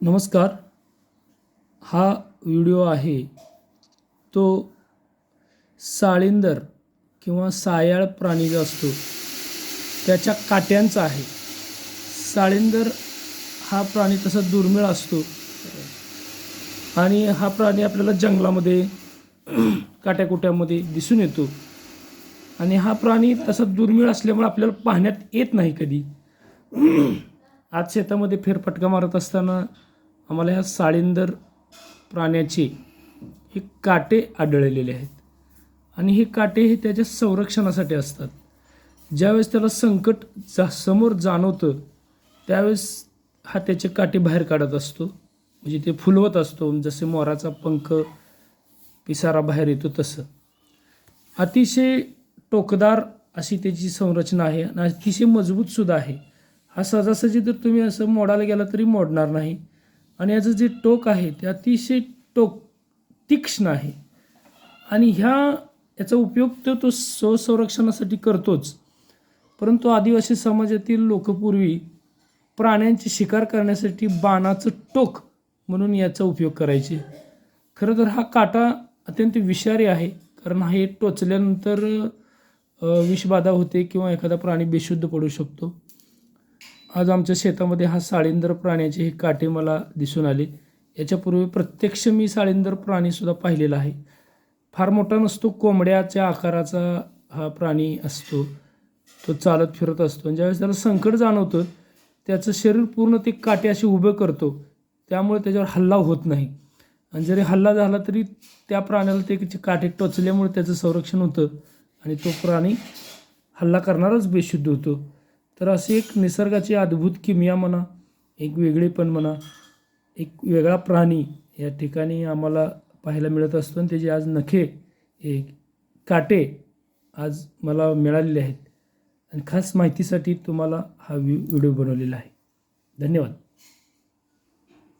नमस्कार. हा व्हिडिओ आहे तो साळींदर किंवा सायाळ प्राणी जो असतो त्याच्या काट्यांचा आहे. साळींदर हा प्राणी तसा दुर्मिळ असतो आणि हा प्राणी आपल्याला जंगलामध्ये काट्याकुट्यामध्ये दिसून येतो. आणि हा प्राणी तसा दुर्मिळ असल्यामुळे आपल्याला पाहण्यात येत नाही कधी. आज शेतामध्ये फेरफटका मारत असताना आम्हाला ह्या साळींदर प्राण्याचे हे काटे आढळलेले आहेत. आणि हे काटे हे त्याच्या संरक्षणासाठी असतात. ज्यावेळेस त्याला संकट जा समोर जाणवतं त्यावेळेस हा त्याचे काटे बाहेर काढत असतो. म्हणजे ते फुलवत असतो. जसे मोराचा पंख पिसारा बाहेर येतो तसं. अतिशय टोकदार अशी त्याची संरचना आहे आणि अतिशय मजबूतसुद्धा आहे. हा सहजासहजी जर तुम्ही असं मोडायला गेला तरी मोडणार नाही. आणि याचं जे टोक आहे ते अतिशय टोक तीक्ष्ण आहे. आणि ह्या याचा उपयोग तो तो स्वसंरक्षणासाठी करतोच. परंतु आदिवासी समाजातील लोकपूर्वी प्राण्यांची शिकार करण्यासाठी बाणाचं टोक म्हणून याचा उपयोग करायचे. खरं तर हा काटा अत्यंत विषारी आहे कारण हे टोचल्यानंतर विषबाधा होते किंवा एखादा प्राणी बेशुद्ध पडू शकतो. आज आमच्या शेतामध्ये हा साळींदर प्राण्याचे हे काटे मला दिसून आले. याच्यापूर्वी प्रत्यक्ष मी साळींदर प्राणीसुद्धा पाहिलेला आहे. फार मोठा नसतो कोंबड्याच्या आकाराचा हा प्राणी असतो. तो चालत फिरत असतो. आणि ज्यावेळेस त्याला संकट जाणवतं त्याचं शरीर पूर्ण ते काटे असे उभे करतो. त्यामुळे त्याच्यावर हल्ला होत नाही. आणि जरी हल्ला झाला तरी त्या प्राण्याला ते काटे टोचल्यामुळे त्याचं संरक्षण होतं आणि तो प्राणी हल्ला करणारच बेशुद्ध होतो. तर अशी एक निसर्गाची अद्भुत किमया म्हणा एक वेगळेपण म्हणा एक वेगळा प्राणी या ठिकाणी आम्हाला पाहायला मिळत असतो. आणि त्याचे आज नखे हे काटे आज मला मिळालेले आहेत. आणि खास माहितीसाठी तुम्हाला हा व्हि व्हिडिओ बनवलेला आहे. धन्यवाद.